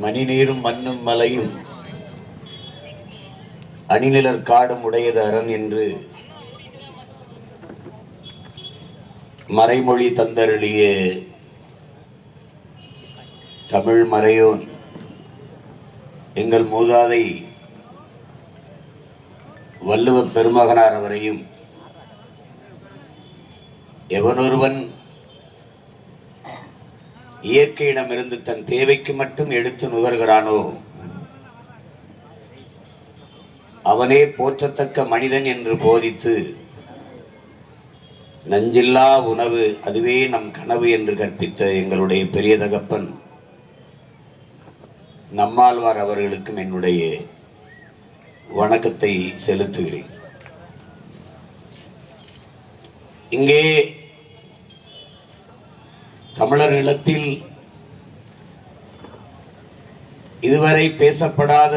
மணிநீரும் மண்ணும் மலையும் அணிநிலர் காடும் உடையது அரண் என்று மறைமொழி தந்தருளிய தமிழ் மறையோன் எங்கள் மூதாதை வள்ளுவ பெருமகனார் அவரையும் எவனொருவன் இயற்கையிடமிருந்து தன் தேவைக்கு மட்டும் எடுத்து நுகர்கிறானோ? அவனே போற்றத்தக்க மனிதன் என்று போதித்து நஞ்சில்லா உணவு அதுவே நம் கனவு என்று கற்பித்த எங்களுடைய பெரிய தகப்பன் நம்மாழ்வார் அவர்களுக்கும் என்னுடைய வணக்கத்தை செலுத்துகிறேன். இங்கே தமிழர் நிலத்தில் இதுவரை பேசப்படாத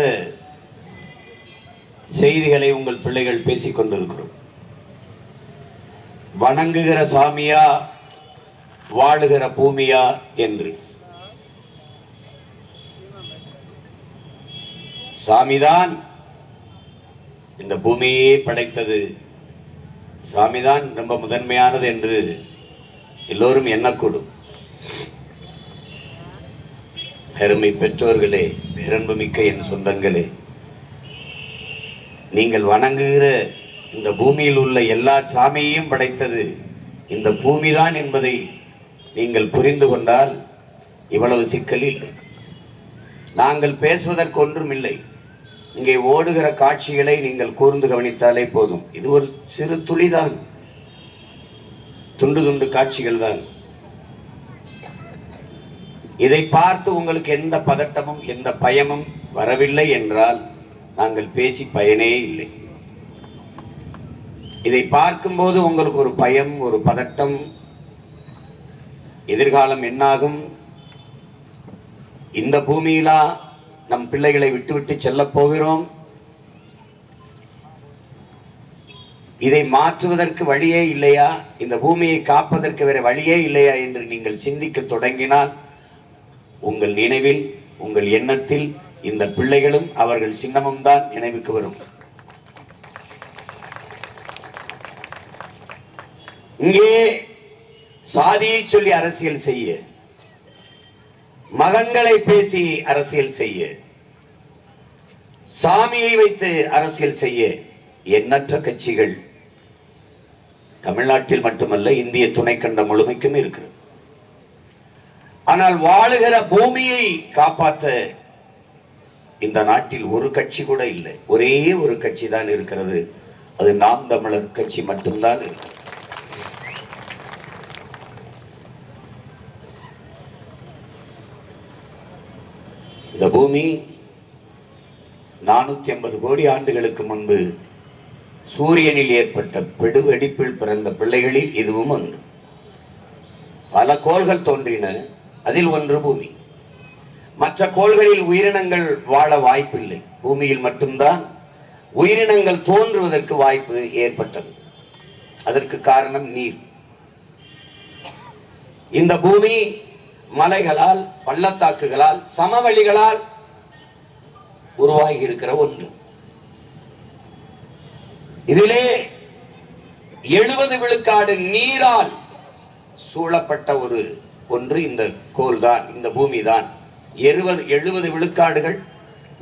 செய்திகளை உங்கள் பிள்ளைகள் பேசிக் கொண்டிருக்கிறோம். வணங்குகிற சாமியா வாழுகிற பூமியா என்று. சாமிதான் இந்த பூமியே படைத்தது. சாமிதான் ரொம்ப முதன்மையானது என்று எல்லோரும் எண்ணக்கூடும். அருமை பெற்றோர்களே பேரன்புமிக்க என் சொந்தங்களே. நீங்கள் வணங்குகிற இந்த பூமியில் உள்ள எல்லா சாமியையும் படைத்தது இந்த பூமிதான் என்பதை நீங்கள் புரிந்து கொண்டால் இவ்வளவு சிக்கல் இல்லை. நாங்கள் பேசுவதற்கு ஒன்றும் இல்லை. இங்கே ஓடுகிற காட்சிகளை நீங்கள் கூர்ந்து கவனித்தாலே போதும். இது ஒரு சிறு துளிதான். துண்டு துண்டு காட்சிகள் தான். இதை பார்த்து உங்களுக்கு எந்த பதட்டமும் எந்த பயமும் வரவில்லை என்றால் நாங்கள் பேசி பயனே இல்லை. இதை பார்க்கும்போது உங்களுக்கு ஒரு பயம் ஒரு பதட்டம். எதிர்காலம் என்னாகும்? இந்த பூமியிலா நம் பிள்ளைகளை விட்டுவிட்டு செல்லப் போகிறோம்? இதை மாற்றுவதற்கு வழியே இல்லையா? இந்த பூமியை காப்பதற்கு வேற வழியே இல்லையா என்று நீங்கள் சிந்திக்க தொடங்கினால் உங்கள் நினைவில் உங்கள் எண்ணத்தில் இந்த பிள்ளைகளும் அவர்கள் சின்னமும் தான் நினைவுக்கு வரும். இங்கே சாதியை சொல்லி அரசியல் செய்ய மதங்களை பேசி அரசியல் செய்ய சாமியை வைத்து அரசியல் செய்ய எண்ணற்ற கட்சிகள் தமிழ்நாட்டில் மட்டுமல்ல இந்திய துணைக்கண்டம் முழுமைக்கும் இருக்கிறது. ஆனால் வாழுகிற பூமியை காப்பாற்ற இந்த நாட்டில் ஒரு கட்சி கூட இல்லை. ஒரே ஒரு கட்சி தான் இருக்கிறது. அது நாம் தமிழர் கட்சி மட்டும்தான் இருக்கு. இந்த பூமி நானூத்தி ஐம்பது கோடி ஆண்டுகளுக்கு முன்பு சூரியனில் ஏற்பட்ட பெடுவெடிப்பில் பிறந்த பிள்ளைகளில் இதுவும் ஒன்று. பல கோள்கள் தோன்றின. அதில் ஒன்று பூமி. மற்ற கோள்களில் உயிரினங்கள் வாழ வாய்ப்பில்லை. பூமியில் மட்டும்தான் உயிரினங்கள் தோன்றுவதற்கு வாய்ப்பு ஏற்பட்டது. அதற்கு காரணம் நீர். இந்த பூமி மலைகளால் பள்ளத்தாக்குகளால் சமவெளிகளால் உருவாகி இருக்கிற ஒன்று. இதிலே எழுபது விழுக்காடு நீரால் சூழப்பட்ட ஒரு ஒன்று இந்த கோல் தான் இந்த பூமி தான் எழுபது எழுபது விழுக்காடுகள்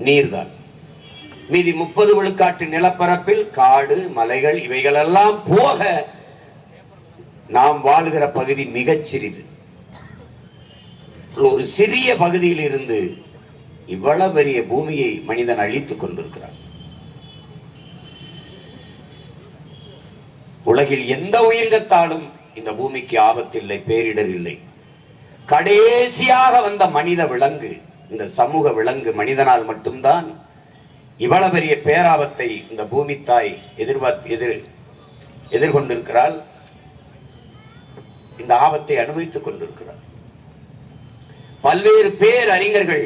நீர்தான். மீதி முப்பது விழுக்காட்டு நிலப்பரப்பில் காடு மலைகள் இவைகளெல்லாம் போக நாம் வாழ்கிற பகுதி மிகச்சிறிது ஒரு சிறிய பகுதியில் இருந்து இவ்வளவு பெரிய பூமியை மனிதன் அழித்துக் கொண்டிருக்கிறான். உலகில் எந்த உயிரினத்தாலும் இந்த பூமிக்கு ஆபத்தில்லை பேரிடர் இல்லை. கடைசியாக வந்த மனித விலங்கு இந்த சமூக விலங்கு மனிதனால் மட்டும்தான் இவ்வளவு பெரிய பேராபத்தை இந்த பூமி தாய் எதிர்பார்த்து எதிர் எதிர்கொண்டிருக்கிறாள். இந்த ஆபத்தை அனுபவித்துக் கொண்டிருக்கிறார் பல்வேறு பேர் அறிஞர்கள்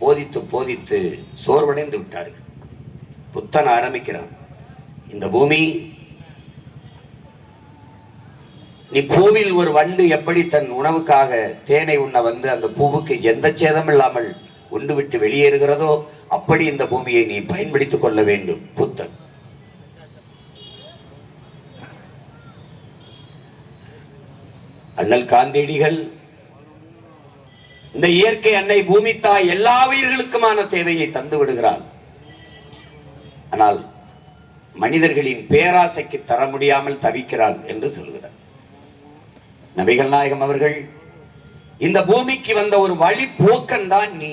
போதித்து போதித்து சோர்வடைந்து விட்டார்கள். புத்தன் ஆரம்பிக்கிறான். இந்த பூமி நீ பூவில் ஒரு வண்டு எப்படி தன் உணவுக்காக தேனை உண்ண வந்து அந்த பூவுக்கு எந்த சேதம் இல்லாமல் உண்டு விட்டு வெளியேறுகிறதோ அப்படி இந்த பூமியை நீ பயன்படுத்திக் கொள்ள வேண்டும் புத்தன். அண்ணல் காந்தியடிகள் இந்த இயற்கை அன்னை பூமி தாய் எல்லா உயிர்களுக்குமான தேவையை தந்து விடுகிறார். ஆனால் மனிதர்களின் பேராசைக்கு தர முடியாமல் தவிக்கிறான் என்று சொல்கிறார். நபிகள் நாயகம் அவர்கள் இந்த பூமிக்கு வந்த ஒரு வழிப்போக்கன் தான் நீ.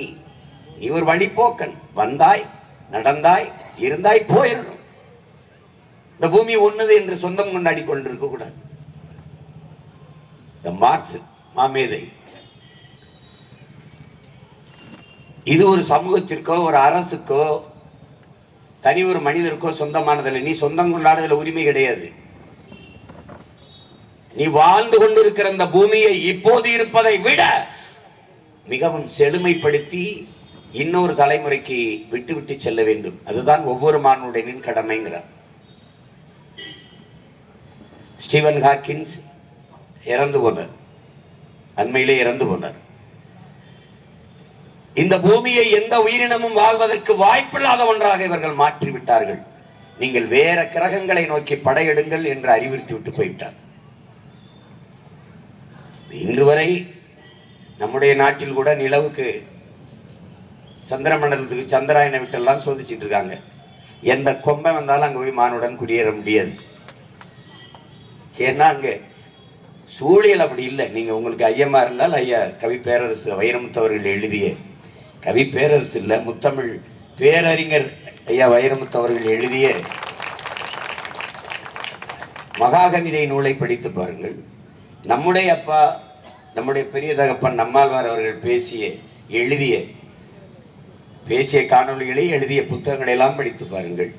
நீ ஒரு வழிப்போக்கன். வந்தாய் நடந்தாய் இருந்தாய் போயிடணும் இந்த பூமி ஒண்ணுது என்று சொந்தம் கொண்டாடி கொண்டிருக்க கூடாது. இந்த மார்க்ஸ் மாமேதை. இது ஒரு சமூகத்திற்கோ ஒரு அரசுக்கோ தனி ஒரு மனிதருக்கோ சொந்தமானதில்லை. நீ சொந்தம் கொண்டாடுதல் உரிமை கிடையாது. நீ வாழ்ந்து கொண்டிருக்கிற அந்த பூமியை இப்போது இருப்பதை விட மிகவும் செழுமைப்படுத்தி இன்னொரு தலைமுறைக்கு விட்டுவிட்டு செல்ல வேண்டும். அதுதான் ஒவ்வொரு மானுடனின் கடமைங்கிறார் ஸ்டீவன் ஹாக்கின்ஸ் இறந்து போனார். அண்மையிலே இறந்து போனார். இந்த பூமியை எந்த உயிரினமும் வாழ்வதற்கு வாய்ப்பில்லாத ஒன்றாக இவர்கள் மாற்றி விட்டார்கள் நீங்கள் வேற கிரகங்களை நோக்கி படையெடுங்கள் என்று அறிவுறுத்தி விட்டு போய்விட்டார். இன்று வரை நம்முடைய நாட்டில் கூட நிலவுக்கு சந்திர மண்டலத்துக்கு சந்திராயனை விட்டெல்லாம் சோதிச்சிட்டு இருக்காங்க. எந்த கொம்பை வந்தாலும் அங்கே போய் மானுடன் குடியேற முடியாது. ஏன்னா அங்கே சூழியல் அப்படி இல்லை. நீங்கள் உங்களுக்கு ஐயமா இருந்தால் ஐயா கவி பேரரசு வைரமுத்தவர்கள் எழுதிய கவி பேரரசு முத்தமிழ் பேரறிஞர் ஐயா வைரமுத்து அவர்கள் எழுதிய மகாகவிதை நூலை படித்து பாருங்கள். நம்முடைய அப்பா நம்முடைய பெரிய தகப்பன் நம்மாழ்வார் அவர்கள் பேசிய எழுதிய பேசிய காணொளிகளை எழுதிய புத்தகங்களை எல்லாம் படித்து பாருங்கள்.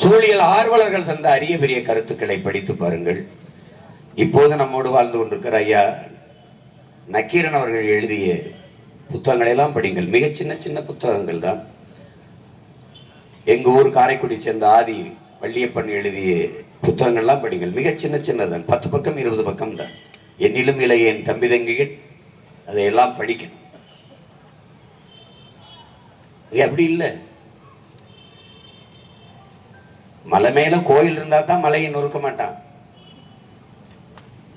சூழியல் ஆர்வலர்கள் தந்த அரிய பெரிய கருத்துக்களை படித்து பாருங்கள். இப்போது நம்மோடு வாழ்ந்து கொண்டிருக்கிற ஐயா நக்கீரன் அவர்கள் எழுதிய புத்தகங்களை எல்லாம் படிங்கள். மிக சின்ன சின்ன புத்தகங்கள் தான். எங்கள் ஊர் காரைக்குடி சேர்ந்த ஆதி வள்ளியப்பன் எழுதிய புத்தகங்கள்லாம் படிங்கள். மிக சின்ன சின்னதான் பத்து பக்கம் இருபது பக்கம் தான். என்னிலும் இளைய என் தம்பி தங்கிகள் அதையெல்லாம் படிக்கணும். அப்படி இல்லை. மலை மேல கோயில் இருந்தா தான் மலையை நொறுக்க மாட்டான்.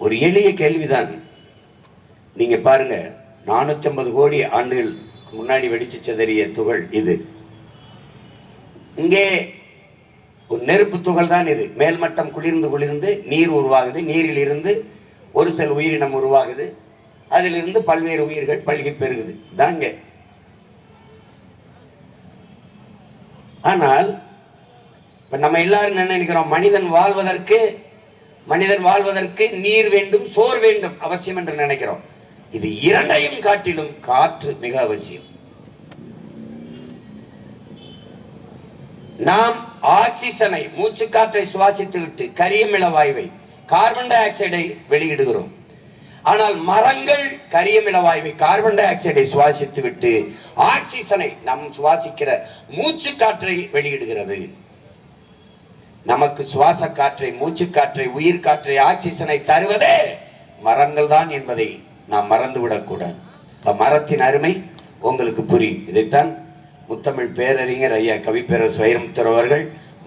ஒரு எளிய கேள்விதான். நீங்க பாருங்க நானூத்தி ஐம்பது கோடி ஆண்டுகள் முன்னாடி வெடிச்சு சிதறிய துகள் இது. இங்கே ஒரு நெருப்பு துகள் தான் இது. மேல்மட்டம் குளிர்ந்து குளிர்ந்து நீர் உருவாகுது. நீரில் இருந்து ஒரு சில உயிரினம் உருவாகுது. அதிலிருந்து பல்வேறு உயிர்கள் பல்கி பெருகுது. தாங்க ஆனால் இப்ப நம்ம எல்லாரும் என்ன நினைக்கிறோம்? மனிதன் வாழ்வதற்கு மனிதன் வாழ்வதற்கு நீர் வேண்டும் சோர் வேண்டும் அவசியம் என்று நினைக்கிறோம். இது இரண்டையும் காட்டிலும் காற்று மிக அவசியம். நாம் ஆக்சிஜனை மூச்சு காற்றை சுவாசித்து விட்டு கரியமில வாயுவை கார்பன் டை ஆக்சைடை வெளியிடுகிறோம். ஆனால் மரங்கள் கரியமில வாயுவை கார்பன் டை ஆக்சைடை சுவாசித்து விட்டு ஆக்சிஜனை நாம் சுவாசிக்கிற மூச்சு காற்றை வெளியிடுகிறது. நமக்கு சுவாச காற்றை மூச்சு காற்றை உயிர் காற்றை ஆக்சிஜனை தருவதே மரங்கள் தான் என்பதை நாம் மறந்துவிடக்கூடாது. மரத்தின் அருமை உங்களுக்கு புரியும். இதைத்தான் முத்தமிழ் பேரறிஞர் ஐயா கவிப்பேரர் வைரமுத்தர் அவர்கள்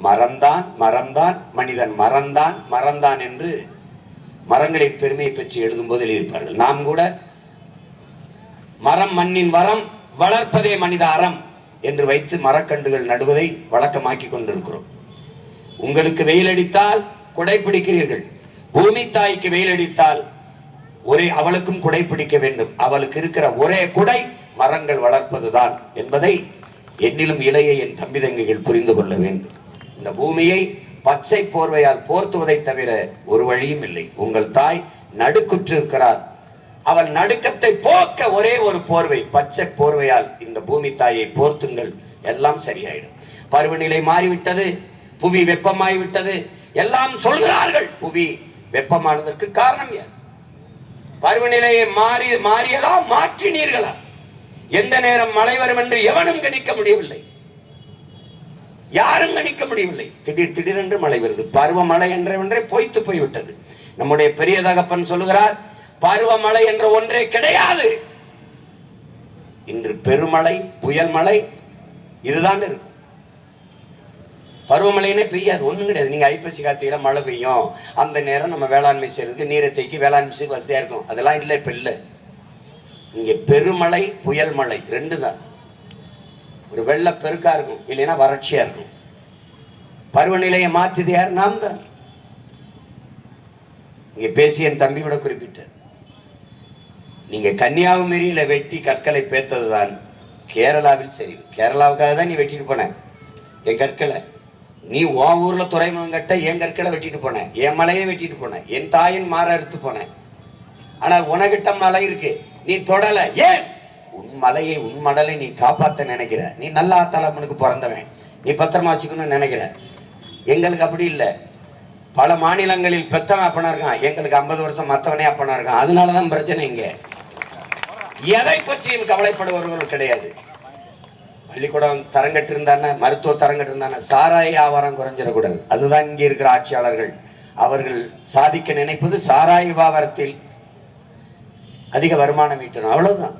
மறந்தான் மரம்தான் மனிதன் மறந்தான் மறந்தான் என்று மரங்களின் பெருமையை பற்றி எழுதும்போது எழுதியிருப்பார்கள். நாம் கூட மரம் மண்ணின் வரம் வளர்ப்பதே மனித அறம் என்று வைத்து மரக்கன்றுகள் நடுவதை வழக்கமாக்கி கொண்டிருக்கிறோம். உங்களுக்கு வெயில் அடித்தால் குடை பிடிக்கிறீர்கள் பூமி தாய்க்கு வெயில் அடித்தால் ஒரே அவளுக்கும் குடை பிடிக்க வேண்டும். அவளுக்கு இருக்கிற ஒரே குடை மரங்கள் வளர்ப்பதுதான் என்பதை என்னிலும் இளைய என் தம்பி தங்கைகள் புரிந்து கொள்ள வேண்டும். இந்த பூமியை பச்சை போர்வையால் போர்த்துவதை தவிர ஒரு வழியும் இல்லை. உங்கள் தாய் நடுக்குற்று இருக்கிறார் அவள் நடுக்கத்தை போக்க ஒரே ஒரு போர்வை பச்சை போர்வையால் இந்த பூமி தாயை போர்த்துங்கள். எல்லாம் சரியாயிடும். பருவநிலை மாறிவிட்டது புவி வெப்பமாகிவிட்டது எல்லாம் சொல்கிறார்கள். புவி வெப்பமானதற்கு காரணம் யார்? பருவநிலையை மாறி மாறியதா மாற்றினீர்களா? எந்த நேரம் மழை வரும் என்று எவனும் கணிக்க முடியவில்லை. யாரும் கணிக்க முடியவில்லை. திடீர் திடீரென்று மழை வருது. பருவமழை என்ற ஒன்றே பொய்த்து போய்விட்டது. நம்முடைய பெரிய தகப்பன் சொல்லுகிறார் பருவமழை என்ற ஒன்றே கிடையாது. இன்று பெருமழை புயல் மழை இதுதான் இருக்கும். பருவமழைன்னே பெய்யாது ஒன்றும் கிடையாது. நீங்கள் ஐப்பசி கார்த்திகையில மழை பெய்யும். அந்த நேரம் நம்ம வேளாண்மை செய்யறதுக்கு நீரை தேக்கி வேளாண்மை செய்ய வசதியாக இருக்கும். அதெல்லாம் இல்லை இப்போ இல்லை. இங்கே பெருமழை புயல் மழை ரெண்டு தான் ஒரு வெள்ள பெருக்கா இருக்கும் இல்லைன்னா வறட்சியா இருக்கும். பருவநிலையை மாற்றுது யார்? நாம் தான் இங்கே பேசி என் தம்பி கூட குறிப்பிட்டார். நீங்கள் கன்னியாகுமரியில் வெட்டி கற்களை பேத்தது தான் கேரளாவில் சரி. கேரளாவுக்காக தான் நீ வெட்டிட்டு போன. என் கற்களை. நீ உன் ஊரில் துறைமுகம் கட்ட என் கற்களை வெட்டிட்டு போனேன் என் மலையை வெட்டிட்டு போனேன் என் தாயின் மாற அறுத்து போனேன் ஆனால் உனகிட்ட மலை இருக்குது நீ தொடல. ஏன்? உன் மலையை உன் மடலை நீ காப்பாற்ற நினைக்கிற. நீ நல்லா தலைமனுக்கு பிறந்தவன். நீ பத்திரமா வச்சுக்கணும்னு நினைக்கிற. எங்களுக்கு அப்படி இல்லை. பல மாநிலங்களில் பெத்தவன் அப்பனா இருக்கான். எங்களுக்கு ஐம்பது வருஷம் மற்றவனே அப்பனா இருக்கான். அதனால தான் பிரச்சனை இங்கே. எதை பற்றியும் கவலைப்படுபவர்கள் கிடையாது. பள்ளிக்கூடம் தரங்கட்டு இருந்தானே? மருத்துவ தரங்கட்டு இருந்தானே? சாராய வியாபாரம் குறைஞ்சிடக்கூடாது. அதுதான் இங்கே இருக்கிற ஆட்சியாளர்கள். அவர்கள் சாதிக்க நினைப்பது சாராய வியாபாரத்தில் அதிக வருமானம் ஈட்டணும். அவ்வளோதான்